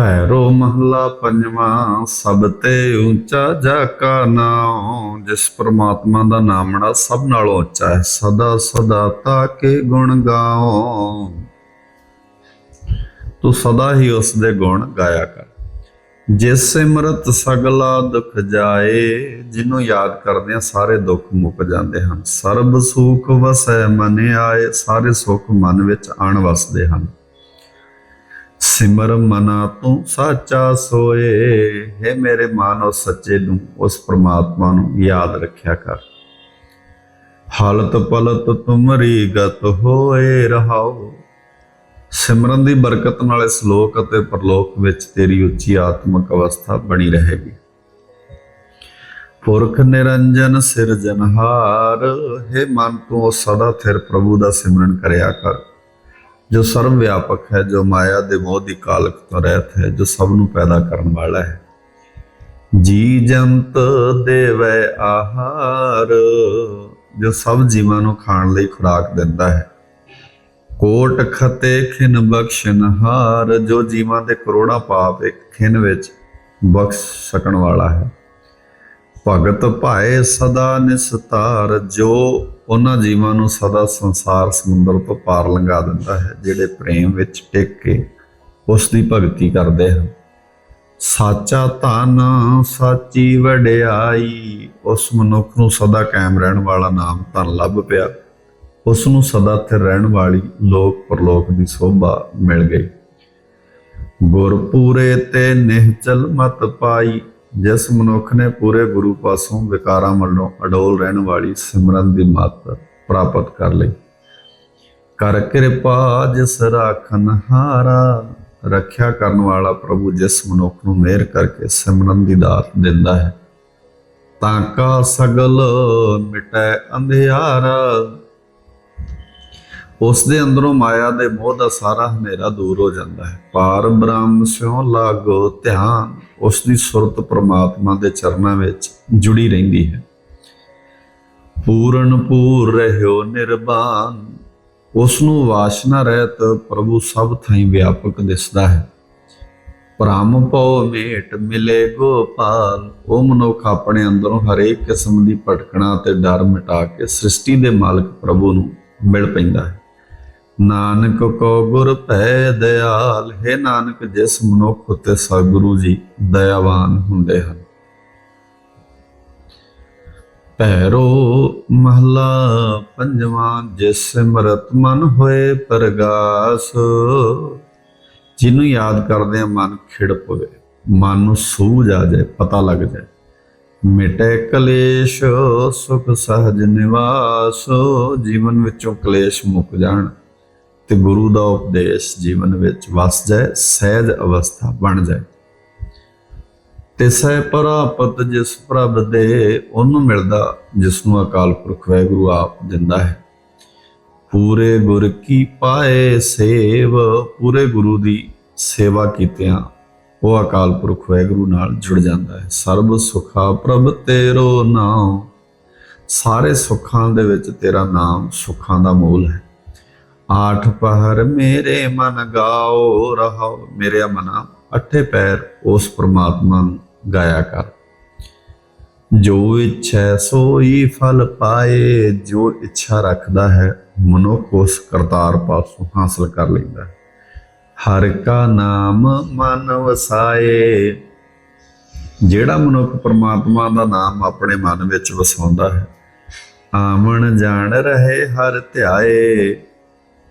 ਭੈਰੋ ਮਹਲਾ ਪੰਜਵਾਂ, ਸਭ ਤੇ ਉੱਚਾ ਜਾ ਕਾ ਨਾਮ ਜਿਸ ਪ੍ਰਮਾਤਮਾ ਦਾ ਨਾਮਣਾ ਸਭ ਨਾਲੋਂ ਉੱਚਾ ਹੈ, ਸਦਾ ਸਦਾ ਤਾ ਕੇ ਗੁਣ ਗਾਓ ਤੂੰ ਸਦਾ ਹੀ ਉਸ ਦੇ ਗੁਣ ਗਾਇਆ ਕਰ। ਜਿਸ ਸਿਮਰਤ ਸਗਲਾ ਦੁਖ ਜਾਏ, ਜਿਹਨੂੰ ਯਾਦ ਕਰਦੇ ਆ ਸਾਰੇ ਦੁੱਖ ਮੁੱਕ ਜਾਂਦੇ ਹਨ। ਸਰਬ ਸੁਖ ਵਸੈ ਮਨ ਆਏ, ਸਾਰੇ ਸੁਖ ਮਨ ਵਿੱਚ ਆਣ ਵਸਦੇ ਹਨ। ਸਿਮਰ ਮਨਾ ਤੂੰ ਸਾਚਾ ਸੋਏ। ਹੈ ਮੇਰੇ ਮਨ ਉਸ ਸੱਚੇ ਨੂੰ, ਉਸ ਪ੍ਰਮਾਤਮਾ ਨੂੰ ਯਾਦ ਰੱਖਿਆ ਕਰ। ਹਾਲਤ ਪਲਤ ਤੁਮਰੀ ਗਤ ਹੋਏ ਰਹਾਓ। ਸਿਮਰਨ ਦੀ ਬਰਕਤ ਨਾਲ ਇਸ ਲੋਕ ਅਤੇ ਪਰਲੋਕ ਵਿੱਚ ਤੇਰੀ ਉੱਚੀ ਆਤਮਿਕ ਅਵਸਥਾ ਬਣੀ ਰਹੇਗੀ। ਪੁਰਖ ਨਿਰੰਜਨ ਸਿਰਜਨਹਾਰ ਹੈ ਮਨ ਤੂੰ ਸਦਾ ਥਿਰ ਪ੍ਰਭੂ ਦਾ ਸਿਮਰਨ ਕਰਿਆ ਕਰ। ਜੋ ਸਰਵ ਵਿਆਪਕ ਹੈ, ਜੋ ਮਾਇਆ ਦੇ ਮੋਹ ਦੀ ਕਾਲਕ ਤੋਂ ਰਹਿਤ ਹੈ, ਜੋ ਸਭ ਨੂੰ ਪੈਦਾ ਕਰਨ ਵਾਲਾ ਹੈ। ਜੀ ਜੰਤ ਦੇਵੈ ਆਹਾਰ, ਜੋ ਸਭ ਜੀਵਾਂ ਨੂੰ ਖਾਣ ਲਈ ਖੁਰਾਕ ਦਿੰਦਾ ਹੈ। ਕੋਟ ਖਤੇ ਖਿਨ ਬਖਸ਼ਨਹਾਰ ਜੋ ਜੀਵਾਂ ਦੇ ਕਰੋੜਾਂ ਪਾਪ ਇੱਕ ਖਿਨ ਵਿੱਚ ਬਖਸ਼ ਸਕਣ ਵਾਲਾ ਹੈ। ਭਗਤ ਭਾਏ ਸਦਾ ਨਿਸਤਾਰ, ਜੋ ਉਹਨਾਂ ਜੀਵਾਂ ਨੂੰ ਸਦਾ ਸੰਸਾਰ ਸਮੁੰਦਰ ਤੋਂ ਪਾਰ ਲੰਘਾ ਦਿੰਦਾ ਹੈ, ਜਿਹੜੇ ਪ੍ਰੇਮ ਵਿੱਚ ਟਿਕ ਕੇ ਉਸ ਦੀ ਭਗਤੀ ਕਰਦੇ ਹਨ। ਸਾਚਾ ਧਨ, ਸਾਚੀ ਵਡਿਆਈ, ਉਸ ਮਨੁੱਖ ਨੂੰ ਸਦਾ ਕਾਇਮ ਰਹਿਣ ਵਾਲਾ ਨਾਮ ਧਨ ਲੱਭ ਪਿਆ। ਉਸ ਨੂੰ ਸਦਾ ਸਥਿਰ ਰਹਿਣ ਵਾਲੀ ਲੋਕ ਪਰਲੋਕ ਦੀ ਸੋਭਾ ਮਿਲ ਗਈ। ਗੁਰਪੂਰੇ ਤੇ ਨਿਹਚਲ ਮਤ ਪਾਈ ਜਿਸ ਮਨੁੱਖ ਨੇ ਪੂਰੇ ਗੁਰੂ ਪਾਸੋਂ ਵਿਕਾਰਾਂ ਵੱਲੋਂ ਅਡੋਲ ਰਹਿਣ ਵਾਲੀ ਸਿਮਰਨ ਦੀ ਮੱਤ ਪ੍ਰਾਪਤ ਕਰ ਲਈ। ਕਰ ਕਿਰਪਾ ਜਿਸ ਰਾਖਨ ਹਾਰਾ, ਰੱਖਿਆ ਕਰਨ ਵਾਲਾ ਪ੍ਰਭੂ ਜਿਸ ਮਨੁੱਖ ਨੂੰ ਮਿਹਰ ਕਰਕੇ ਸਿਮਰਨ ਦੀ ਦਾਤ ਦਿੰਦਾ ਹੈ। ਤਾਂ ਕਾ ਸਗਲ ਮਿਟੈ ਅੰਧਿਆਰਾ ਉਸ ਦੇ ਅੰਦਰੋਂ ਮਾਇਆ ਦੇ ਮੋਹ ਦਾ ਸਾਰਾ ਹਨੇਰਾ ਦੂਰ ਹੋ ਜਾਂਦਾ ਹੈ। ਪਾਰ ਬ੍ਰਹਮ ਸਿਉ ਲਾਗੋ ਧਿਆਨ ਉਸ ਦੀ ਸੁਰਤ ਪ੍ਰਮਾਤਮਾ ਦੇ ਚਰਨਾਂ ਵਿੱਚ ਜੁੜੀ ਰਹਿੰਦੀ ਹੈ। ਪੂਰਨ ਪੂਰ ਰਹਿਓ ਨਿਰਬਾਨ ਉਸ ਨੂੰ ਵਾਸ਼ਨਾ ਰਹਿਤ ਪ੍ਰਭੂ ਸਭ ਥਾਈਂ ਵਿਆਪਕ ਦਿਸਦਾ ਹੈ। ਭ੍ਰਮ ਪਉ ਮੇਟ ਮਿਲੇ ਗੋਪਾਲ, ਉਹ ਮਨੁੱਖ ਆਪਣੇ ਅੰਦਰੋਂ ਹਰੇਕ ਕਿਸਮ ਦੀ ਭਟਕਣਾ ਤੇ ਡਰ ਮਿਟਾ ਕੇ ਸ੍ਰਿਸ਼ਟੀ ਦੇ ਮਾਲਕ ਪ੍ਰਭੂ ਨੂੰ ਮਿਲ ਪੈਂਦਾ ਹੈ। ਨਾਨਕ ਕੋ ਗੁਰ ਭੈ ਦਿਆਲ, ਹੈ ਨਾਨਕ ਜਿਸ ਮਨੁੱਖ ਉਤੇ ਸਤਿਗੁਰੂ ਜੀ ਦਇਆਵਾਨ ਹੁੰਦੇ ਹਨ। ਪੈਰੋ ਮਹਲਾ ਪੰਜਵਾਂ, ਜਿਸ ਸਿਮਰਤ ਮਨ ਹੋਏ ਪ੍ਰਗਾਸ, ਜਿਹਨੂੰ ਯਾਦ ਕਰਦੇ ਆ ਮਨ ਖਿੜ ਪਵੇ, ਮਨ ਨੂੰ ਸੂਝ ਆ ਜਾਏ, ਪਤਾ ਲੱਗ ਜਾਏ। ਮਿਟੇ ਕਲੇਸ਼, ਸੁਖ ਸਹਜ ਨਿਵਾਸ, ਜੀਵਨ ਵਿੱਚੋਂ ਕਲੇਸ਼ ਮੁੱਕ ਜਾਣ। ਤੇ ਗੁਰੂ ਦਾ ਉਪਦੇਸ਼ ਜੀਵਨ ਵਿੱਚ ਵਸ ਜਾਏ, ਸਹਿਜ ਅਵਸਥਾ ਬਣ ਜਾਏ। ਤਿਸੈ ਪ੍ਰਾਪਤ ਜਿਸ ਪ੍ਰਭ ਦੇ, ਉਹਨੂੰ ਮਿਲਦਾ ਜਿਸ ਨੂੰ ਅਕਾਲ ਪੁਰਖ ਵਾਹਿਗੁਰੂ ਆਪ ਦਿੰਦਾ ਹੈ। ਪੂਰੇ ਗੁਰ ਕੀ ਪਾਏ ਸੇਵ, ਪੂਰੇ ਗੁਰੂ ਦੀ ਸੇਵਾ ਕੀਤਿਆਂ, ਉਹ ਅਕਾਲ ਪੁਰਖ ਵਾਹਿਗੁਰੂ ਨਾਲ ਜੁੜ ਜਾਂਦਾ ਹੈ। ਸਰਬ ਸੁਖਾ ਪ੍ਰਭ ਤੇਰੋ ਨਾਮ, ਸਾਰੇ ਸੁੱਖਾਂ ਦੇ ਵਿੱਚ ਤੇਰਾ ਨਾਮ ਸੁੱਖਾਂ ਦਾ ਮੂਲ ਹੈ। ਆਠ ਪਹਰ ਮੇਰੇ ਮਨ ਗਾਓ ਰਹਾਓ। ਮੇਰੇ ਮਨਾ, ਅੱਠੇ ਪੈਰ ਉਸ ਪ੍ਰਮਾਤਮਾ ਨੂੰ ਗਾਇਆ ਕਰ। ਜੋ ਇੱਛਾ ਸੋਈ ਫਲ ਪਾਏ, ਜੋ ਇੱਛਾ ਰੱਖਦਾ ਹੈ, ਮਨੁੱਖ ਉਸ ਕਰਤਾਰ ਪਾਸੋਂ ਹਾਸਲ ਕਰ ਲੈਂਦਾ ਹੈ। ਹਰ ਕਾ ਨਾਮ ਮਨ ਵਸਾਏ। ਜਿਹੜਾ ਮਨੁੱਖ ਪਰਮਾਤਮਾ ਦਾ ਨਾਮ ਆਪਣੇ ਮਨ ਵਿੱਚ ਵਸਾਉਂਦਾ ਹੈ ਆਮਣ ਜਾਣ ਰਹੇ ਹਰ ਧਿਆਏ।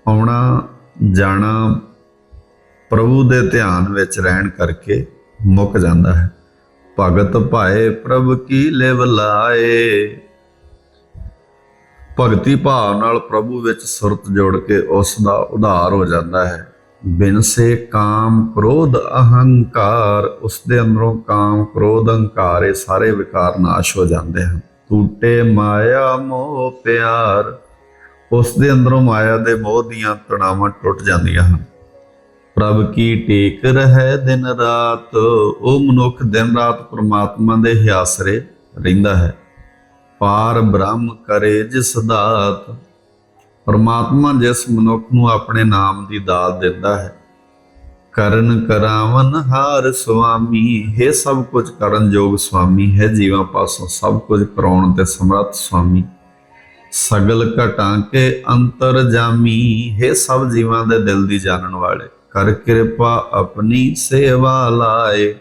ਆਉਣਾ, ਜਾਣਾ ਪ੍ਰਭੂ ਦੇ ਧਿਆਨ ਵਿੱਚ ਰਹਿਣ ਕਰਕੇ ਮੁੱਕ ਜਾਂਦਾ ਹੈ। ਭਗਤ ਭਾਏ ਪ੍ਰਭ ਕੀ ਲਿਵ ਲਾਏ। ਭਗਤੀ ਭਾਵ ਨਾਲ ਪ੍ਰਭੂ ਵਿੱਚ ਸੁਰਤ ਜੋੜ ਕੇ ਉਸ ਦਾ ਉਧਾਰ ਹੋ ਜਾਂਦਾ ਹੈ। ਬਿਨ ਸੇ ਕਾਮ ਕ੍ਰੋਧ ਅਹੰਕਾਰ, ਉਸ ਦੇ ਅੰਦਰੋਂ ਕਾਮ ਕ੍ਰੋਧ ਅਹੰਕਾਰ ਇਹ ਸਾਰੇ ਵਿਕਾਰ ਨਾਸ਼ ਹੋ ਜਾਂਦੇ ਹਨ। ਟੂਟੇ ਮਾਇਆ ਮੋਹ ਪਿਆਰ ਉਸ ਦੇ ਅੰਦਰੋਂ ਮਾਇਆ ਦੇ ਮੋਹ ਦੀਆਂ ਤਣਾਵਾਂ ਟੁੱਟ ਜਾਂਦੀਆਂ ਹਨ। ਪ੍ਰਭ ਕੀ ਟੇਕ ਰਹਿ ਦਿਨ ਰਾਤ? ਉਹ ਮਨੁੱਖ ਦਿਨ ਰਾਤ ਪ੍ਰਮਾਤਮਾ ਦੇ ਹਿਆਸਰੇ ਰਹਿੰਦਾ ਹੈ। ਪਾਰ ਬ੍ਰਹਮ ਕਰੇ ਜਿਸ ਦਾਤ। ਪਰਮਾਤਮਾ ਜਿਸ ਮਨੁੱਖ ਨੂੰ ਆਪਣੇ ਨਾਮ ਦੀ ਦਾਤ ਦਿੰਦਾ ਹੈ। ਕਰਨ ਕਰਾਵਨ ਹਾਰ ਸੁਆਮੀ, ਹੈ ਸਭ ਕੁਝ ਕਰਨ ਯੋਗ ਸੁਆਮੀ, ਹੈ ਜੀਵਾਂ ਪਾਸੋਂ ਸਭ ਕੁਝ ਕਰਾਉਣ ਤੇ ਸਮਰੱਥ ਸੁਆਮੀ। ਸਗਲ ਘਟਾਂ ਕੇ ਅੰਤਰ ਹੈ ਸਭ ਜੀਵਾਂ ਦੇ ਦਿਲ ਦੀ ਜਾਣਨ ਵਾਲੇ, ਕਰ ਕਿਰਪਾ ਆਪਣੀ ਸੇਵਾ ਲਾਏ।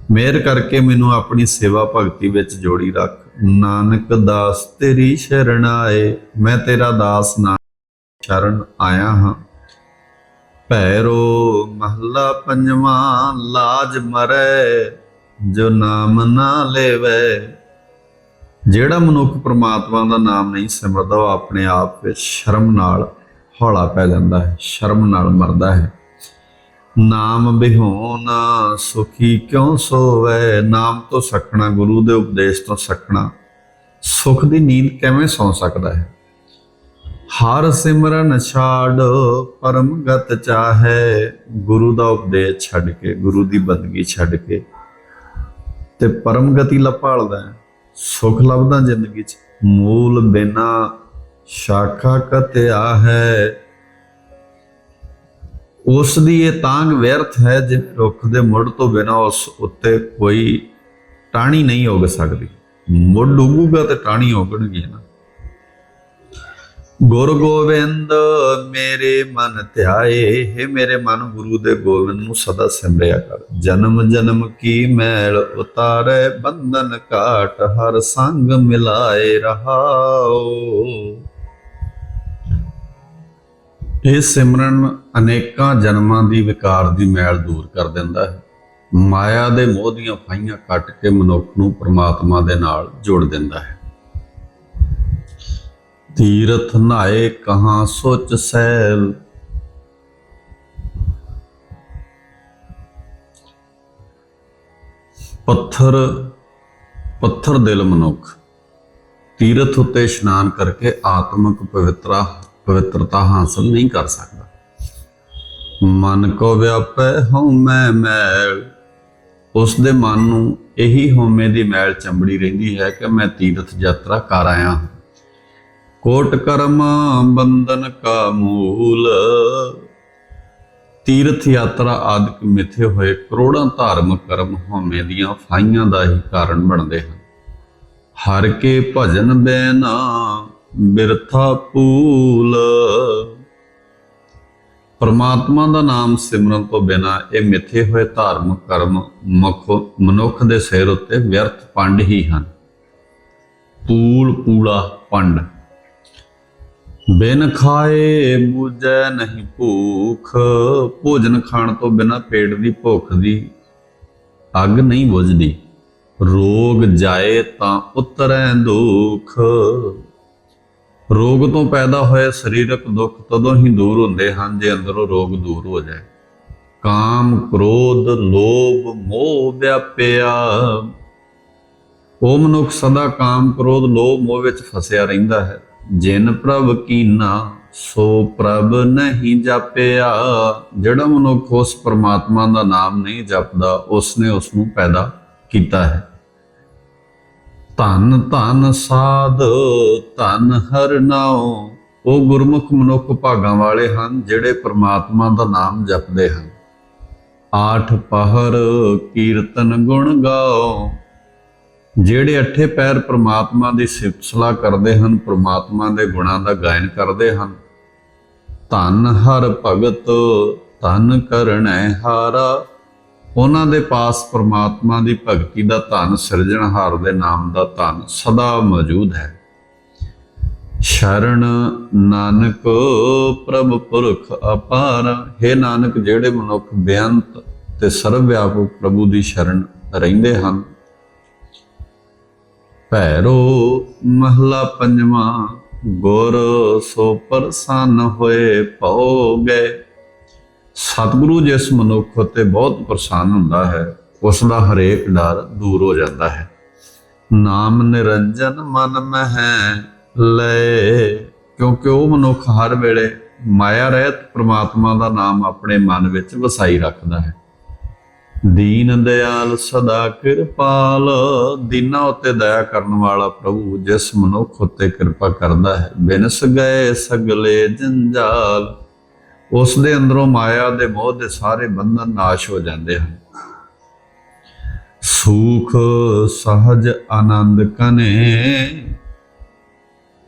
ਮੇਰ ਕਰਕੇ ਮੈਨੂੰ ਆਪਣੀ ਸੇਵਾ ਭਗਤੀ ਵਿੱਚ ਜੋੜੀ ਰੱਖ। ਨਾਨਕ ਦਾਸ ਤੇਰੀ ਸ਼ਰਨ ਆਏ, ਮੈਂ ਤੇਰਾ ਦਾਸ ਨਾਨਕ ਸ਼ਰਨ ਆਇਆ ਹਾਂ। ਭੈਰੋ ਮਹੱਲਾ ਪੰਜਵਾਂ, ਲਾਜ ਮਰੈ, ਜੋ ਨਾਮ ਨਾ ਲੈਵੇ ਜਿਹੜਾ ਮਨੁੱਖ ਪ੍ਰਮਾਤਮਾ ਦਾ ਨਾਮ ਨਹੀਂ ਸਿਮਰਦਾ, ਉਹ ਆਪਣੇ ਆਪ ਵਿੱਚ ਸ਼ਰਮ ਨਾਲ ਹੌਲਾ ਪੈ ਜਾਂਦਾ ਹੈ, ਸ਼ਰਮ ਨਾਲ ਮਰਦਾ ਹੈ। ਨਾਮ ਬਿਹੋਨ ਸੁਖੀ ਕਿਉ ਸੋਵੇ? ਨਾਮ ਤੋਂ ਸਕਣਾ ਗੁਰੂ ਦੇ ਉਪਦੇਸ਼ ਤੋਂ ਸਕਣਾ ਸੁਖ ਦੀ ਨੀਂਦ ਕਿਵੇਂ ਸੌ ਸਕਦਾ ਹੈ? ਹਰ ਸਿਮਰਨ ਛਾੜ, ਪਰਮ ਗਤ ਚਾਹੇ। ਗੁਰੂ ਦਾ ਉਪਦੇਸ਼ ਛੱਡ ਕੇ, ਗੁਰੂ ਦੀ ਬੰਦਗੀ ਛੱਡ ਕੇ ਤੇ ਪਰਮ ਗਤੀ ਲਪਾਲਦਾ ਹੈ। ਸੁਖ ਲੱਭਦਾ ਜ਼ਿੰਦਗੀ ਚ। ਮੂਲ ਬਿਨਾ ਸ਼ਾਖਾ ਕਤਿਆ ਹੈ। ਉਸ ਦੀ ਇਹ ਤਾਂਗ ਵਿਅਰਥ ਹੈ ਜਿਵੇਂ ਰੁੱਖ ਦੇ ਮੁੱਢ ਤੋਂ ਬਿਨਾ ਉਸ ਉੱਤੇ ਕੋਈ ਟਾਹਣੀ ਨਹੀਂ ਉੱਗ ਸਕਦੀ। ਮੁੱਢ ਉੱਗੂਗਾ ਤੇ ਟਾਹਣੀ ਉੱਗਣਗੀ ਨਾ। ਗੁਰ ਗੋਬਿੰਦ ਮੇਰੇ ਮਨ ਧਿਆਏ, ਹੈ ਮੇਰੇ ਮਨ ਗੁਰੂ ਦੇ ਗੋਬਿੰਦ ਨੂੰ ਸਦਾ ਸਿਮਰਿਆ ਕਰ। ਜਨਮ ਜਨਮ ਕੀ ਮੈਲ ਉਤਾਰੇ, ਬੰਧਨ ਕਾਟ ਹਰ ਸੰਗ ਮਿਲਾਏ ਰਹਾਓ ਇਹ ਸਿਮਰਨ ਅਨੇਕਾਂ ਜਨਮਾਂ ਦੀ ਵਿਕਾਰ ਦੀ ਮੈਲ ਦੂਰ ਕਰ ਦਿੰਦਾ ਹੈ। ਮਾਇਆ ਦੇ ਮੋਹ ਦੀਆਂ ਫਾਈਆਂ ਕੱਟ ਕੇ ਮਨੁੱਖ ਨੂੰ ਪਰਮਾਤਮਾ ਦੇ ਨਾਲ ਜੋੜ ਦਿੰਦਾ ਹੈ। ਤੀਰਥ ਨਾਏ ਕਹਾਂ ਸੋਚ ਸੈਲ। ਪੱਥਰ ਪੱਥਰ ਦਿਲ ਮਨੁੱਖ, ਤੀਰਥ ਉੱਤੇ ਇਸ਼ਨਾਨ ਕਰਕੇ ਆਤਮਿਕ ਪਵਿੱਤਰਾ, ਪਵਿੱਤਰਤਾ ਹਾਸਲ ਨਹੀਂ ਕਰ ਸਕਦਾ। ਮਨ ਕੋ ਵਿਆਪੈ ਹਉ ਮੈਂ ਮੈਲ। ਉਸ ਦੇ ਮਨ ਨੂੰ ਇਹੀ ਹਉਮੈ ਦੀ ਮੈਲ ਚੰਬੜੀ ਰਹਿੰਦੀ ਹੈ ਕਿ ਮੈਂ ਤੀਰਥ ਯਾਤਰਾ ਕਰ ਆਇਆ ਹਾਂ। ਕੋਟ ਕਰਮ ਬੰਧਨ ਕਾ ਮੂਲ। ਤੀਰਥ ਯਾਤਰਾ ਆਦਿਕ ਮਿੱਥੇ ਹੋਏ ਕਰੋੜਾਂ ਧਾਰਮਿਕ ਕਰਮ ਹਉਮੈ ਦੀਆਂ ਫਾਈਆਂ ਦਾ ਹੀ ਕਾਰਨ ਬਣਦੇ ਹਨ। ਹਰ ਕੇ ਭਜਨ ਬੈਨਾ ਬਿਰਥਾ ਪੂਲ। ਪਰਮਾਤਮਾ ਦਾ ਨਾਮ ਸਿਮਰਨ ਤੋਂ ਬਿਨਾ ਇਹ ਮਿੱਥੇ ਹੋਏ ਧਾਰਮਿਕ ਕਰਮ ਮੁਖ ਮਨੁੱਖ ਦੇ ਸਿਰ ਉੱਤੇ ਵਿਅਰਥ ਪੰਡ ਹੀ ਹਨ। ਪੂਲ ਪੂਲਾ ਪੰਡ। ਬਿਨ ਖਾਏ ਬੂਝੈ ਨਹੀਂ ਭੂਖ, ਭੋਜਨ ਖਾਣ ਤੋਂ ਬਿਨਾ ਪੇਟ ਦੀ ਭੁੱਖ ਦੀ ਅੱਗ ਨਹੀਂ ਬੁਝਦੀ। ਰੋਗ ਜਾਏ ਤਾਂ ਉਤਰੈ ਦੁਖ। ਰੋਗ ਤੋਂ ਪੈਦਾ ਹੋਏ ਸਰੀਰਕ ਦੁੱਖ ਤਦੋਂ ਹੀ ਦੂਰ ਹੁੰਦੇ ਹਨ, ਜੇ ਅੰਦਰੋਂ ਰੋਗ ਦੂਰ ਹੋ ਜਾਏ। ਕਾਮ, ਕ੍ਰੋਧ, ਲੋਭ, ਮੋਹ ਵਿਆਪਿਆ। ਉਹ ਮਨੁੱਖ ਸਦਾ ਕਾਮ, ਕ੍ਰੋਧ, ਲੋਭ, ਮੋਹ ਵਿੱਚ ਫਸਿਆ ਰਹਿੰਦਾ ਹੈ। ਜਿਨ ਪ੍ਰਭ ਕੀਨਾ, ਸੋ ਪ੍ਰਭ ਨਹੀਂ ਜਾਪਿਆ। ਜਿਹੜਾ ਮਨੁੱਖ ਉਸ ਪਰਮਾਤਮਾ ਦਾ ਨਾਮ ਨਹੀਂ ਜਪਦਾ, ਉਸਨੇ ਉਸ ਨੂੰ ਪੈਦਾ ਕੀਤਾ ਹੈ। ਧਨ ਧਨ ਸਾਧ, ਧੰਨ ਹਰ ਨਾਉ। ਉਹ ਗੁਰਮੁਖ ਮਨੁੱਖ ਭਾਗਾਂ ਵਾਲੇ ਹਨ, ਜਿਹੜੇ ਪ੍ਰਮਾਤਮਾ ਦਾ ਨਾਮ ਜਪਦੇ ਹਨ। ਆਠ ਪਹਰ ਕੀਰਤਨ ਗੁਣ ਗਾਓ ਜਿਹੜੇ ਅੱਠੇ ਪੈਰ ਪ੍ਰਮਾਤਮਾ ਦੀ ਸਿਫਤ ਸਲਾਹ ਕਰਦੇ ਹਨ, ਪ੍ਰਮਾਤਮਾ ਦੇ ਗੁਣਾਂ ਦਾ ਗਾਇਨ ਕਰਦੇ ਹਨ। ਧਨ ਹਰ ਭਗਤ, ਧਨ ਕਰਣੈ ਹਾਰਾ। ਉਹਨਾਂ ਦੇ ਪਾਸ ਪ੍ਰਮਾਤਮਾ ਦੀ ਭਗਤੀ ਦਾ ਧਨ ਸਿਰਜਣਹਾਰ ਦੇ ਨਾਮ ਦਾ ਧਨ ਸਦਾ ਮੌਜੂਦ ਹੈ। ਸ਼ਰਨ ਨਾਨਕ, ਪ੍ਰਭ ਪੁਰਖ ਅਪਾਰ। ਹੈ ਨਾਨਕ, ਜਿਹੜੇ ਮਨੁੱਖ ਬੇਅੰਤ ਤੇ ਸਰਵ ਵਿਆਪਕ ਪ੍ਰਭੂ ਦੀ ਸ਼ਰਨ ਰਹਿੰਦੇ ਹਨ ਭੈਰੋ ਮਹਲਾ ਪੰਜਵਾਂ, ਗੁਰ ਸੋ ਪ੍ਰਸੰਨ ਹੋਏ ਭਉ ਗਏ ਸਤਿਗੁਰੂ ਜਿਸ ਮਨੁੱਖ ਉਤੇ ਬਹੁਤ ਪ੍ਰਸੰਨ ਹੁੰਦਾ ਹੈ, ਉਸ ਦਾ ਹਰੇਕ ਡਰ ਦੂਰ ਹੋ ਜਾਂਦਾ ਹੈ। ਨਾਮ ਨਿਰੰਜਨ ਮਨ ਮਹਿ ਲੈ, ਕਿਉਂਕਿ ਉਹ ਮਨੁੱਖ ਹਰ ਵੇਲੇ ਮਾਇਆ ਰਹਿਤ ਪ੍ਰਮਾਤਮਾ ਦਾ ਨਾਮ ਆਪਣੇ ਮਨ ਵਿੱਚ ਵਸਾਈ ਰੱਖਦਾ ਹੈ। ਦੀਨ ਦਿਆਲ ਸਦਾ ਕਿਰਪਾਲ, ਦੀਨਾ ਉਤੇ ਦਇਆ ਕਰਨ ਵਾਲਾ ਪ੍ਰਭੂ ਜਿਸ ਮਨੁੱਖ ਉਤੇ ਕਿਰਪਾ ਕਰਦਾ ਹੈ ਬਿਨਸ ਗਏ ਸਗਲੇ ਜੰਜਾਲ। ਉਸ ਦੇ ਅੰਦਰੋਂ ਮਾਇਆ ਦੇ ਮੋਹ ਦੇ ਸਾਰੇ ਬੰਧਨ ਨਾਸ਼ ਹੋ ਜਾਂਦੇ ਹਨ। ਸੂਖ, ਸਹਜ, ਆਨੰਦ ਕਨੇ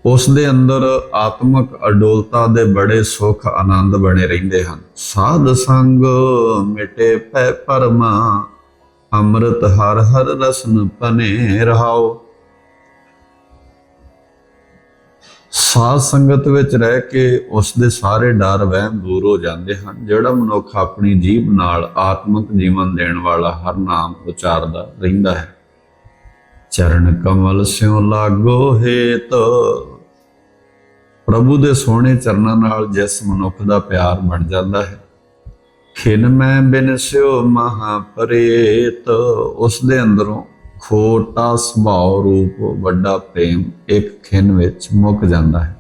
ਉਸ ਦੇ ਅੰਦਰ ਆਤਮਿਕ ਅਡੋਲਤਾ ਦੇ ਬੜੇ ਸੁਖ, ਆਨੰਦ ਬਣੇ ਰਹਿੰਦੇ ਹਨ। ਸਾਧ ਸੰਗ ਮਿਟੇ ਪੈ ਪਰਮਾ, ਅੰਮ੍ਰਿਤ ਹਰ ਹਰ ਰਸਨ ਪਨੇ ਰਹਾਓ। ਸਾਧ ਸੰਗਤ ਵਿੱਚ ਰਹਿ ਕੇ ਉਸ ਦੇ ਸਾਰੇ ਡਰ, ਵਹਿਮ ਦੂਰ ਹੋ ਜਾਂਦੇ ਹਨ, ਜਿਹੜਾ ਮਨੁੱਖ ਆਪਣੀ ਜੀਬ ਨਾਲ ਆਤਮਿਕ ਜੀਵਨ ਦੇਣ ਵਾਲਾ ਹਰ ਨਾਮ ਉਚਾਰਦਾ ਰਹਿੰਦਾ ਹੈ। ਚਰਨ ਕਮਲ ਸਿਉ ਲਾਗੋ ਹੇਤ ਪ੍ਰਭੂ ਦੇ ਸੋਹਣੇ ਚਰਨਾਂ ਨਾਲ ਜਿਸ ਮਨੁੱਖ ਦਾ ਪਿਆਰ ਬਣ ਜਾਂਦਾ ਹੈ, ਖਿਨ ਮੈਂ ਬਿਨਸਿਓ ਮਹਾ ਪਰੇਤ, ਉਸ ਦੇ ਅੰਦਰੋਂ ਖੋਟਾ ਸੁਭਾਅ ਰੂਪ ਵੱਡਾ ਪ੍ਰੇਮ ਇੱਕ ਖਿਨ ਵਿੱਚ ਮੁੱਕ ਜਾਂਦਾ ਹੈ।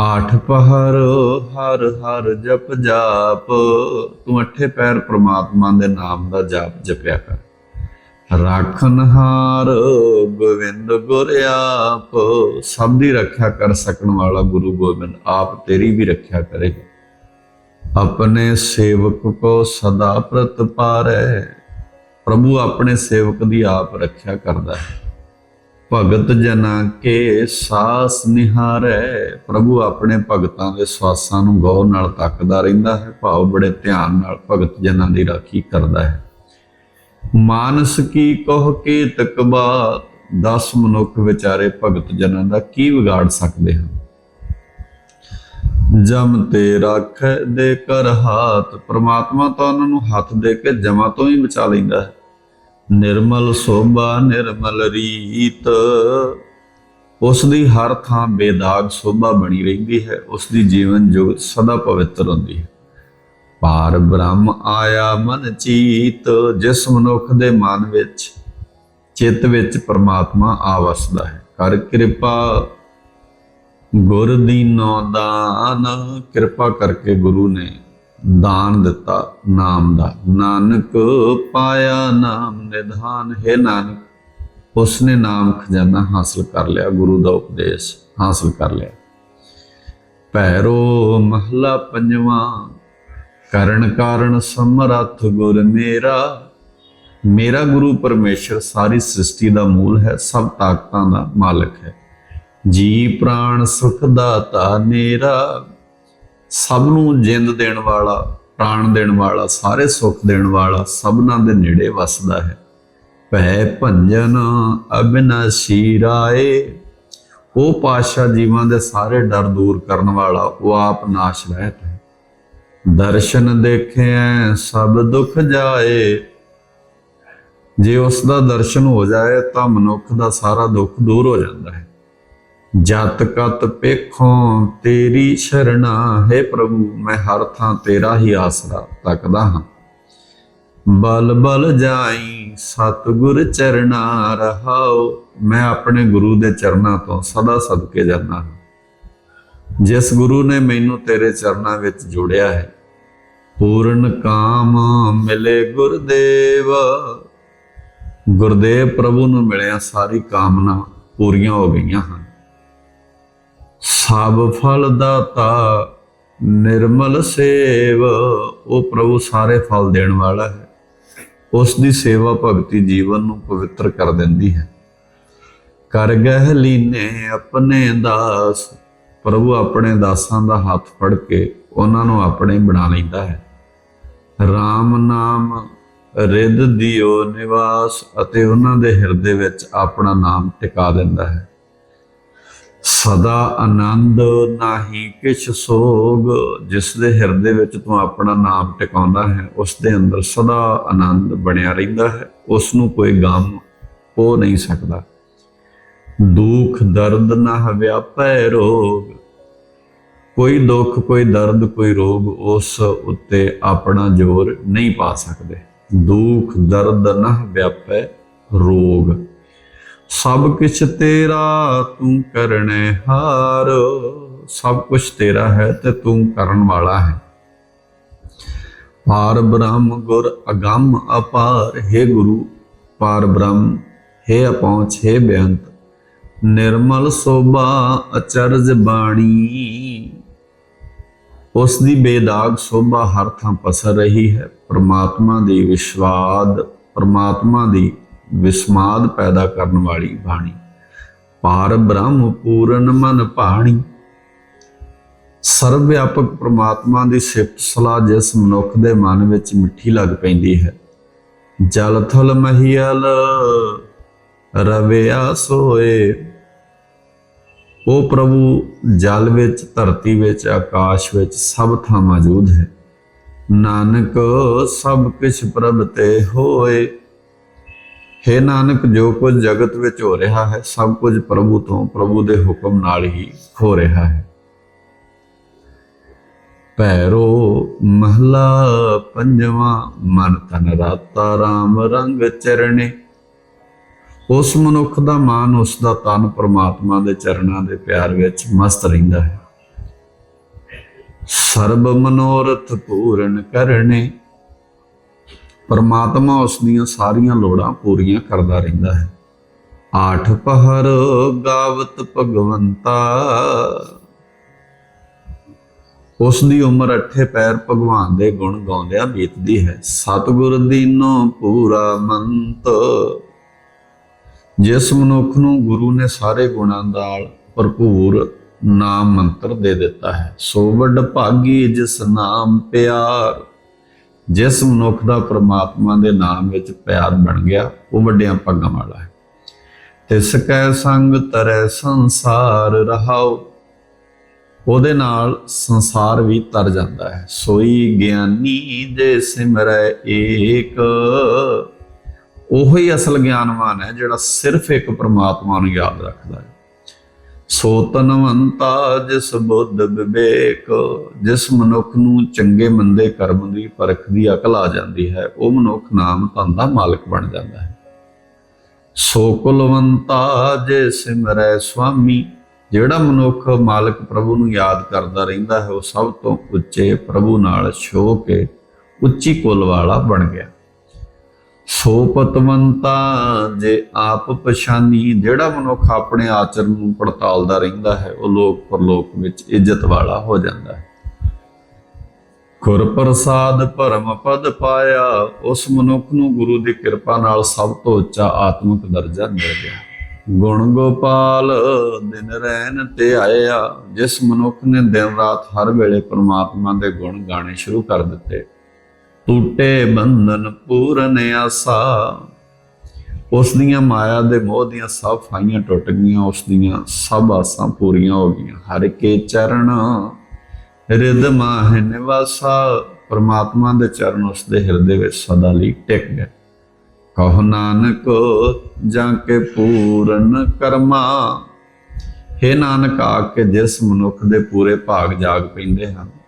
ਆਠ ਪਹਰ ਹਰ ਹਰ ਜਪ ਜਾਪ, ਤੂੰ ਅੱਠੇ ਪੈਰ ਪ੍ਰਮਾਤਮਾ ਦੇ ਨਾਮ ਦਾ ਜਾਪ ਜਪਿਆ ਕਰ। ਰਾਖਨਹਾਰ ਗੋਵਿੰਦ ਗੁਰ ਆਪ। ਸਭ ਦੀ ਰੱਖਿਆ ਕਰ ਸਕਣ ਵਾਲਾ ਗੁਰੂ ਗੋਬਿੰਦ, ਆਪ ਤੇਰੀ ਵੀ ਰੱਖਿਆ ਕਰੇ। ਆਪਣੇ ਸੇਵਕ ਕੋ ਸਦਾ ਪ੍ਰਤਪਾਰੈ ਪ੍ਰਭੂ ਆਪਣੇ ਸੇਵਕ ਦੀ ਆਪ ਰੱਖਿਆ ਕਰਦਾ ਹੈ। ਭਗਤ ਜਨਾਂ ਕੇ ਸਾਸ ਨਿਹਾਰੈ। ਪ੍ਰਭੂ ਆਪਣੇ ਭਗਤਾਂ ਦੇ ਸਵਾਸਾਂ ਨੂੰ ਗੌਰ ਨਾਲ ਤੱਕਦਾ ਰਹਿੰਦਾ ਹੈ। ਭਾਵ ਬੜੇ ਧਿਆਨ ਨਾਲ ਭਗਤ ਜਨਾਂ ਦੀ ਰਾਖੀ ਕਰਦਾ ਹੈ। ਮਾਨਸ ਕੀ ਕਹ ਕੇ ਤਕਬਾ 10 ਮਨੁੱਖ ਵਿਚਾਰੇ ਭਗਤ ਜਨਾਂ ਦਾ ਕੀ ਵਿਗਾੜ ਸਕਦੇ ਹਨ? ਜਮ ਤੇ ਰੱਖ ਦੇ ਕਰ ਹਾਥ। ਪ੍ਰਮਾਤਮਾ ਤਾਂ ਉਹਨਾਂ ਨੂੰ ਹੱਥ ਦੇ ਕੇ ਜਮਾ ਤੋਂ ਹੀ ਬਚਾ ਲੈਂਦਾ ਹੈ। ਨਿਰਮਲ ਸੋਭਾ, ਨਿਰਮਲ ਰੀਤ। ਉਸ ਦੀ ਹਰ ਥਾਂ ਬੇਦਾਗ ਸੋਭਾ ਬਣੀ ਰਹਿੰਦੀ ਹੈ। ਉਸ ਦੀ ਜੀਵਨ ਜੁਗਤ ਸਦਾ ਪਵਿੱਤਰ ਹੁੰਦੀ ਹੈ। ਪਾਰ ਬ੍ਰਹਮ ਆਇਆ ਮਨ ਚੀਤ, ਜਿਸ ਮਨੁੱਖ ਦੇ ਮਨ ਵਿੱਚ, ਚਿੱਤ ਵਿੱਚ ਪਰਮਾਤਮਾ ਆ ਹੈ। ਕਰ ਕਿਰਪਾ ਗੁਰ ਦੀਨੋ ਦਾਨ, ਕਿਰਪਾ ਕਰਕੇ ਗੁਰੂ ਨੇ ਦਾਨ ਦਿੱਤਾ ਨਾਮ ਦਾ। ਨਾਨਕ ਪਾਇਆ ਨਾਮ ਨਿਧਾਨ, ਹੈ ਨਾਨਕ, ਉਸਨੇ ਨਾਮ ਖਜ਼ਾਨਾ ਹਾਸਲ ਕਰ ਲਿਆ, ਗੁਰੂ ਦਾ ਉਪਦੇਸ਼ ਹਾਸਲ ਕਰ ਲਿਆ। ਪੈਰੋ ਮਹਲਾ ਪੰਜਵਾਂ ਕਰਨ ਕਾਰਨ ਸਮਰੱਥ ਗੁਰ ਮੇਰਾ। ਮੇਰਾ ਗੁਰੂ ਪਰਮੇਸ਼ਰ ਸਾਰੀ ਸ੍ਰਿਸ਼ਟੀ ਦਾ ਮੂਲ ਹੈ, ਸਭ ਤਾਕਤਾਂ ਦਾ ਮਾਲਕ ਹੈ। ਜੀ ਪ੍ਰਾਣ ਸੁਖ ਦਾਤਾ ਮੇਰਾ। ਸਭ ਨੂੰ ਜਿੰਦ ਦੇਣ ਵਾਲਾ, ਪ੍ਰਾਣ ਦੇਣ ਵਾਲਾ, ਸਾਰੇ ਸੁੱਖ ਦੇਣ ਵਾਲਾ ਸਭਨਾਂ ਦੇ ਨੇੜੇ ਵਸਦਾ ਹੈ। ਭੈ ਭੰਜਨ ਅਬਿਨਾਸ਼ੀ ਰਾਏ। ਉਹ ਪਾਸ਼ਾ ਜੀਵਾਂ ਦੇ ਸਾਰੇ ਡਰ ਦੂਰ ਕਰਨ ਵਾਲਾ, ਉਹ ਆਪ ਨਾਸ਼ ਰਹਿਤ ਹੈ। ਦਰਸ਼ਨ ਦੇਖਿਆ ਸਭ ਦੁੱਖ ਜਾਏ। ਜੇ ਉਸ ਦਾ ਦਰਸ਼ਨ ਹੋ ਜਾਏ, ਤਾਂ ਮਨੁੱਖ ਦਾ ਸਾਰਾ ਦੁੱਖ ਦੂਰ ਹੋ ਜਾਂਦਾ ਹੈ। ਜਤ ਕਤ ਪੇਖੋਂ ਤੇਰੀ ਸ਼ਰਣਾ, ਹੈ ਪ੍ਰਭੂ, ਮੈਂ ਹਰ ਥਾਂ ਤੇਰਾ ਹੀ ਆਸਰਾ ਤੱਕਦਾ ਹਾਂ। ਬਲ ਬਲ ਜਾਈ, ਸਤਿਗੁਰ ਚਰਣਾ ਰਹਾਓ ਮੈਂ ਆਪਣੇ ਗੁਰੂ ਦੇ ਚਰਨਾਂ ਤੋਂ ਸਦਾ ਸਦਕੇ ਜਾਂਦਾ ਹਾਂ। ਜਿਸ ਗੁਰੂ ਨੇ ਮੈਨੂੰ ਤੇਰੇ ਚਰਨਾਂ ਵਿੱਚ ਜੋੜਿਆ ਹੈ, ਪੂਰਨ ਕਾਮ ਮਿਲੇ ਗੁਰਦੇਵ। ਗੁਰਦੇਵ ਪ੍ਰਭੂ ਨੂੰ ਮਿਲਿਆ ਸਾਰੀ ਕਾਮਨਾ ਪੂਰੀਆਂ ਹੋ ਗਈਆਂ ਹਨ। ਸਭ ਫਲ ਦਾਤਾ ਨਿਰਮਲ ਸੇਵ, ਉਹ ਪ੍ਰਭੂ ਸਾਰੇ ਫਲ ਦੇਣ ਵਾਲਾ ਹੈ। ਉਸ ਦੀ ਸੇਵਾ ਭਗਤੀ ਜੀਵਨ ਨੂੰ ਪਵਿੱਤਰ ਕਰ ਦਿੰਦੀ ਹੈ। ਕਰ ਗਹਿ ਲੀਨੇ ਆਪਣੇ ਦਾਸ ਪ੍ਰਭੂ ਆਪਣੇ ਦਾਸਾਂ ਦਾ ਹੱਥ ਫੜ ਕੇ ਉਹਨਾਂ ਨੂੰ ਆਪਣੇ ਬਣਾ ਲੈਂਦਾ ਹੈ। RAM ਨਾਮ ਰਿੱਧ ਦਿਓ ਨਿਵਾਸ ਅਤੇ ਉਹਨਾਂ ਦੇ ਹਿਰਦੇ ਵਿੱਚ ਆਪਣਾ ਨਾਮ ਟਿਕਾ ਦਿੰਦਾ ਹੈ। ਸਦਾ ਆਨੰਦ ਨਾਹੀ ਕਿਛ ਸੋਗ, ਜਿਸ ਦੇ ਹਿਰਦੇ ਵਿੱਚ ਤੂੰ ਆਪਣਾ ਨਾਮ ਟਿਕਾਉਂਦਾ ਹੈ, ਉਸ ਦੇ ਅੰਦਰ ਸਦਾ ਆਨੰਦ ਬਣਿਆ ਰਹਿੰਦਾ ਹੈ। ਉਸ ਨੂੰ ਕੋਈ ਗਮ ਹੋ ਨਹੀਂ ਸਕਦਾ। ਦੁੱਖ ਦਰਦ ਨਾ ਵਿਆਪੈ ਰੋਗ। ਕੋਈ ਦੁੱਖ, ਕੋਈ ਦਰਦ, ਕੋਈ ਰੋਗ ਉਸ ਉੱਤੇ ਆਪਣਾ ਜ਼ੋਰ ਨਹੀਂ ਪਾ ਸਕਦੇ। ਦੁੱਖ, ਦਰਦ ਨਾ ਵਿਆਪੈ ਰੋਗ। ਸਭ ਕੁਛ ਤੇਰਾ, ਤੂੰ ਕਰਨੇ ਹਾਰ। ਸਭ ਕੁਛ ਤੇਰਾ ਹੈ ਤੇ ਤੂੰ ਕਰਨ ਵਾਲਾ ਹੈ। ਪਾਰ ਬ੍ਰਹਮ ਗੁਰ ਅਗੰਮ ਅਪਾਰ, ਹੈ ਗੁਰੂ ਪਾਰ ਬ੍ਰਹਮ, ਹੈ ਅਪਹੁੰਚ, ਹੈ ਬੇਅੰਤ। ਨਿਰਮਲ ਸੋਭਾ ਅਚਰਜ ਬਾਣੀ। ਉਸ ਦੀ ਬੇਦਾਗ ਸੋਭਾ ਹਰ ਥਾਂ ਪਸਰ ਰਹੀ ਹੈ। ਪ੍ਰਮਾਤਮਾ ਦੀ ਵਿਸ਼ਵਾਦ, ਪ੍ਰਮਾਤਮਾ ਦੀ ਵਿਸਮਾਦ ਪੈਦਾ ਕਰਨ ਵਾਲੀ ਬਾਣੀ। ਪਾਰ ਬ੍ਰਹਮ ਪੂਰਨ ਮਨ ਭਾਣੀ। ਸਰਵ ਵਿਆਪਕ ਪ੍ਰਮਾਤਮਾ ਦੀ ਸਿਫਤ ਸਲਾਹ ਜਿਸ ਮਨੁੱਖ ਦੇ ਮਨ ਵਿੱਚ ਮਿੱਠੀ ਲੱਗ ਪੈਂਦੀ ਹੈ। ਜਲ ਥਲ ਮਹੀਲ, ਰਵਿਆ ਸੋਏ। ਉਹ ਪ੍ਰਭੂ ਜਲ ਵਿੱਚ, ਧਰਤੀ ਵਿੱਚ, ਆਕਾਸ਼ ਵਿੱਚ ਸਭ ਥਾਂ ਮੌਜੂਦ ਹੈ। ਨਾਨਕ, ਸਭ ਕੁਛ ਪ੍ਰਭ ਤੇ ਹੋਏ। ਹੈ ਨਾਨਕ, ਜੋ ਕੁਝ ਜਗਤ ਵਿੱਚ ਹੋ ਰਿਹਾ ਹੈ, ਸਭ ਕੁਝ ਪ੍ਰਭੂ ਤੋਂ ਪ੍ਰਭੂ ਦੇ ਹੁਕਮ ਨਾਲ ਹੀ ਹੋ ਰਿਹਾ ਹੈ। ਪੈਰੋ ਮਹਲਾ ਪੰਜਵਾਂ, ਮਨ ਤਨ ਰਾਤਾ RAM ਰੰਗ ਚਰਣੇ। ਉਸ ਮਨੁੱਖ ਦਾ ਮਨ, ਉਸ ਦਾ ਤਨ ਪ੍ਰਮਾਤਮਾ ਦੇ ਚਰਨਾਂ ਦੇ ਪਿਆਰ ਵਿੱਚ ਮਸਤ ਰਹਿੰਦਾ ਹੈ। ਸਰਬ ਮਨੋਰਥ ਪੂਰਨ ਕਰਨੇ। ਪਰਮਾਤਮਾ ਉਸ ਦੀਆਂ ਸਾਰੀਆਂ ਲੋੜਾਂ ਪੂਰੀਆਂ ਕਰਦਾ ਰਹਿੰਦਾ ਹੈ। ਆਠ ਪਹਰ ਗਾਵਤ ਭਗਵੰਤਾ। ਉਸ ਦੀ ਉਮਰ ਅੱਠੇ ਪੈਰ ਭਗਵਾਨ ਦੇ ਗੁਣ ਗਾਉਂਦਿਆਂ ਬੀਤਦੀ ਹੈ। ਸਤਿਗੁਰ ਦੀਨੋ ਪੂਰਾ ਮੰਤ। ਜਿਸ ਮਨੁੱਖ ਨੂੰ ਗੁਰੂ ਨੇ ਸਾਰੇ ਗੁਣਾਂ ਨਾਲ ਭਰਪੂਰ ਨਾਮ ਮੰਤਰ ਦੇ ਦਿੱਤਾ ਹੈ। ਸੋ ਵੱਡ ਭਾਗੀ ਜਿਸ ਨਾਮ ਪਿਆਰ। ਜਿਸ ਮਨੁੱਖ ਦਾ ਪ੍ਰਮਾਤਮਾ ਦੇ ਨਾਮ ਵਿੱਚ ਪਿਆਰ ਬਣ ਗਿਆ, ਉਹ ਵੱਡਿਆਂ ਭਾਗਾਂ ਵਾਲਾ ਹੈ। ਤਿਸ ਕੈ ਸੰਗ ਤਰੈ ਸੰਸਾਰ ਰਹਾਉ। ਉਹਦੇ ਨਾਲ ਸੰਸਾਰ ਵੀ ਤਰ ਜਾਂਦਾ ਹੈ। ਸੋਈ ਗਿਆਨੀ ਦੇ ਸਿਮਰੈ ਏਕ। ਉਹੀ ਅਸਲ ਗਿਆਨਵਾਨ ਹੈ ਜਿਹੜਾ ਸਿਰਫ ਇੱਕ ਪਰਮਾਤਮਾ ਨੂੰ ਯਾਦ ਰੱਖਦਾ ਹੈ। ਸੋ ਤਨਵੰਤਾ ਜਿਸ ਬੁੱਧ ਵਿਵੇਕ, ਜਿਸ ਮਨੁੱਖ ਨੂੰ ਚੰਗੇ ਮੰਦੇ ਕਰਮ ਦੀ ਪਰਖ ਦੀ ਅਕਲ ਆ ਜਾਂਦੀ ਹੈ, ਉਹ ਮਨੁੱਖ ਨਾਮ ਧਨ ਦਾ ਮਾਲਕ ਬਣ ਜਾਂਦਾ ਹੈ। ਸੋ ਕੁਲਵੰਤਾ ਜੇ ਸਿਮਰੈ ਸੁਆਮੀ, ਜਿਹੜਾ ਮਨੁੱਖ ਮਾਲਕ ਪ੍ਰਭੂ ਨੂੰ ਯਾਦ ਕਰਦਾ ਰਹਿੰਦਾ ਹੈ, ਉਹ ਸਭ ਤੋਂ ਉੱਚੇ ਪ੍ਰਭੂ ਨਾਲ ਛੋ ਕੇ ਉੱਚੀ ਕੁਲ ਵਾਲਾ ਬਣ ਗਿਆ। ਸੋ ਪਤਵੰਤਾ ਜੇ ਆਪ ਪਛਾਨੀ, ਜਿਹੜਾ ਮਨੁੱਖ ਆਪਣੇ ਆਚਰਣ ਨੂੰ ਪੜਤਾਲਦਾ ਰਹਿੰਦਾ ਹੈ, ਉਹ ਲੋਕ ਪਰਲੋਕ ਵਿੱਚ ਇੱਜ਼ਤ ਵਾਲਾ ਹੋ ਜਾਂਦਾ ਹੈ। ਗੁਰ ਪ੍ਰਸਾਦ ਭਰਮ ਪਦ ਪਾਇਆ, ਉਸ ਮਨੁੱਖ ਨੂੰ ਗੁਰੂ ਦੀ ਕਿਰਪਾ ਨਾਲ ਸਭ ਤੋਂ ਉੱਚਾ ਆਤਮਿਕ ਦਰਜਾ ਮਿਲ ਗਿਆ। ਗੁਣ ਗੋਪਾਲ ਦਿਨ ਰਹਿਣ ਤੇ ਆਇਆ, ਜਿਸ ਮਨੁੱਖ ਨੇ ਦਿਨ ਰਾਤ ਹਰ ਵੇਲੇ ਪਰਮਾਤਮਾ ਦੇ ਗੁਣ ਗਾਣੇ ਸ਼ੁਰੂ ਕਰ ਦਿੱਤੇ। ਟੂਟੇ ਬੰਧਨ ਪੂਰਨ ਆਸਾ। ਉਸ ਦੀਆਂ ਮਾਇਆ ਦੇ ਮੋਹ ਦੀਆਂ ਸਭ ਫਾਈਆਂ ਟੁੱਟ ਗਈਆਂ, ਉਸ ਦੀਆਂ ਸਭ ਆਸਾਂ ਪੂਰੀਆਂ ਹੋ ਗਈਆਂ। ਹਰ ਕੇ ਚਰਨ ਰਿਦ ਮਾਹ ਨਿਵਾਸਾ। ਪ੍ਰਮਾਤਮਾ ਦੇ ਚਰਨ ਉਸ ਦੇ ਹਿਰਦੇ ਵਿੱਚ ਸਦਾ ਲਈ ਟਿਕ ਗਏ। ਕਹੋ ਨਾਨਕ, ਜਾਂ ਕੇ ਪੂਰਨ ਕਰਮਾ। ਹੈ ਨਾਨਕ, ਆ ਕੇ ਜਿਸ ਮਨੁੱਖ ਦੇ ਪੂਰੇ ਭਾਗ ਜਾਗ ਪੈਂਦੇ ਹਨ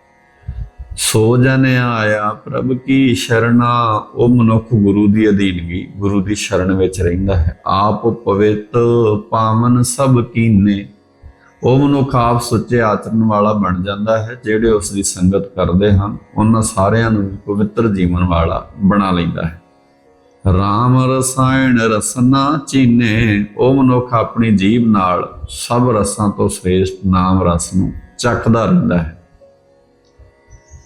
ਸੋ ਜਨ ਆਇਆ ਪ੍ਰਭ ਕੀ ਸ਼ਰਣਾ, ਉਹ ਮਨੁੱਖ ਗੁਰੂ ਦੀ ਅਧੀਨਗੀ ਗੁਰੂ ਦੀ ਸ਼ਰਨ ਵਿੱਚ ਰਹਿੰਦਾ ਹੈ। ਆਪ ਪਵਿੱਤ ਪਾਵਨ ਸਭ ਕੀਨੇ। ਉਹ ਮਨੁੱਖ ਆਪ ਸੁੱਚੇ ਆਚਰਨ ਵਾਲਾ ਬਣ ਜਾਂਦਾ ਹੈ, ਜਿਹੜੇ ਉਸ ਦੀ ਸੰਗਤ ਕਰਦੇ ਹਨ, ਉਹਨਾਂ ਸਾਰਿਆਂ ਨੂੰ ਵੀ ਪਵਿੱਤਰ ਜੀਵਨ ਵਾਲਾ ਬਣਾ ਲੈਂਦਾ ਹੈ। ਰਾਮ ਰਸਾਇਣ ਰਸਨਾ ਚੀਨੇ, ਉਹ ਮਨੁੱਖ ਆਪਣੀ ਜੀਬ ਨਾਲ ਸਭ ਰਸਾਂ ਤੋਂ ਸ੍ਰੇਸ਼ਟ ਨਾਮ ਰਸ ਨੂੰ ਚੱਕਦਾ ਰਹਿੰਦਾ ਹੈ।